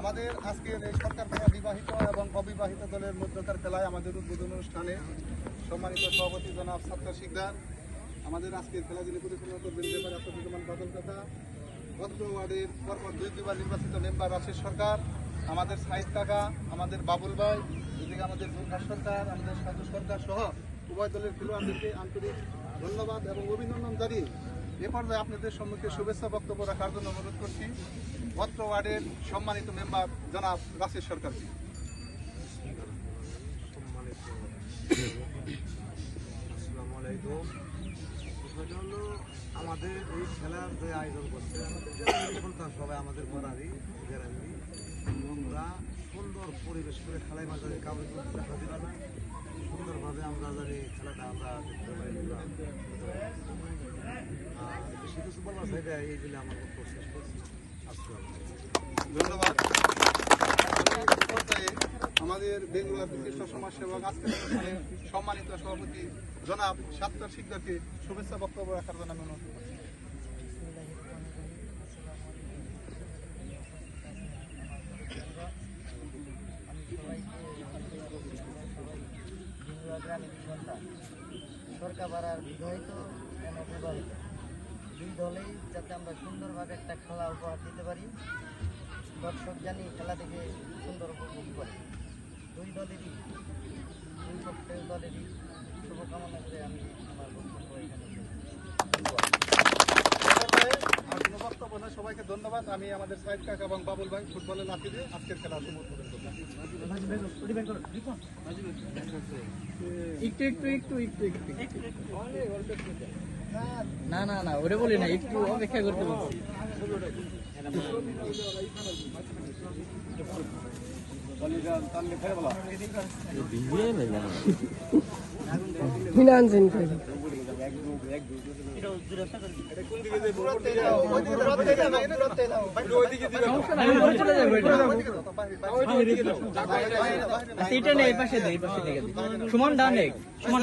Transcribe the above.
আমাদের আজকের এই সরকার করা বিবাহিত এবং অবিবাহিত দলের মধ্যকার খেলায় আমাদের উদ্বোধন অনুষ্ঠানে সম্মানিত সভাপতি জনাব সত্তর শিকদার, আমাদের আজকের খেলা যিনি পরিচালনা করবেন ব্যাপারে আসাদুজ্জামান বাদল কথা অত্র ওয়ার্ডের পরপর দুই দুইবার নির্বাচিত মেম্বার রাশেদ সরকার, আমাদের সাহিদ কাকা, আমাদের বাবুল ভাই, এদিকে আমাদের দুর্গা সরকার, আমাদের সাধু সরকার সহ উভয় দলের খেলোয়াড়দেরকে আন্তরিক ধন্যবাদ এবং অভিনন্দন জানিয়ে এ আপনাদের সম্মুখে শুভেচ্ছা বক্তব্য রাখার জন্য অনুরোধ করছি। অত্র ওয়ার্ডের সম্মানিত মেম্বার জনাব রাশেদ সরকারকে আমাদের এই খেলার যে আয়োজন করছে, আমাদের সবাই আমাদের ঘরারই গ্রামেরই আমরা সুন্দর পরিবেশ করে খেলায় মাঝে কাউকে করতে দিল না। সুন্দরভাবে আমরা জানি খেলাটা আমরা দেখতে। আর ধন্যবাদ আমাদের বেঙ্গুলার বিশিষ্ট সমাজসেবক আজকের অনুষ্ঠানে সম্মানিত সভাপতি জনাব সাত্তার শিকদারকে শুভেচ্ছা বক্তব্য রাখার জন্য আমি অনুরোধ করছি। সরকার বিবাহিত অবিবাহিত দুই দলেই যাতে আমরা সুন্দরভাবে একটা খেলা উপহার দিতে পারি। দর্শক জানি খেলা দেখে সুন্দর উপভোগ করে। দুই দলেরই দুই পক্ষের দলেরই শুভকামনা করে আমি আমার বক্তব্য এখানে কোনো বক্তব্য সবাইকে ধন্যবাদ। আমি আমাদের সাইদ কাকা এবং বাবুল ভাই ফুটবলের লাঠি দিয়ে আজকের খেলা একটু। একটু একটু একটু একটু। না না না ওরে বলি না একটু অপেক্ষা করতে বলছি। আচ্ছা, সুমন ডান সুমন।